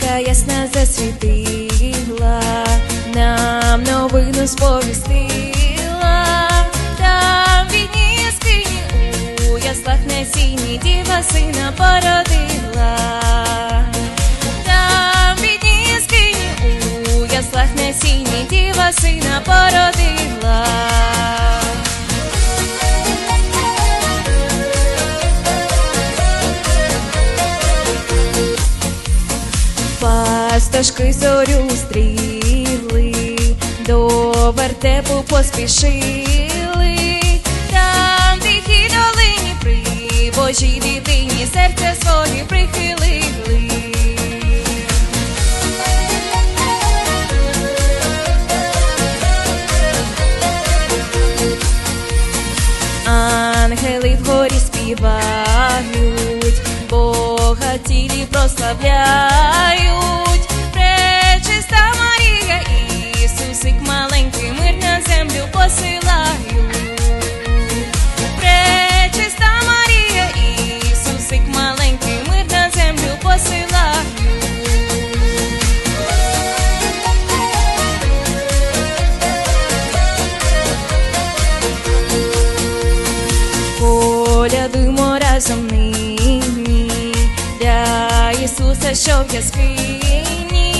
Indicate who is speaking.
Speaker 1: зоря ясна засвітила, нам новину сповістила, Пастошки зорю стріли, до вертепу поспішили, там тихі долині при Божій дитині серце своє прихилили. Ангели вгорі співають, Бога тілі прославляють, Пречиста Марія, Ісусик маленький, мир на землю посилають. Пречиста Марія, Ісусик маленький, мир на землю посилають. Полядуємо разом нині для Ісуса, що в яскині.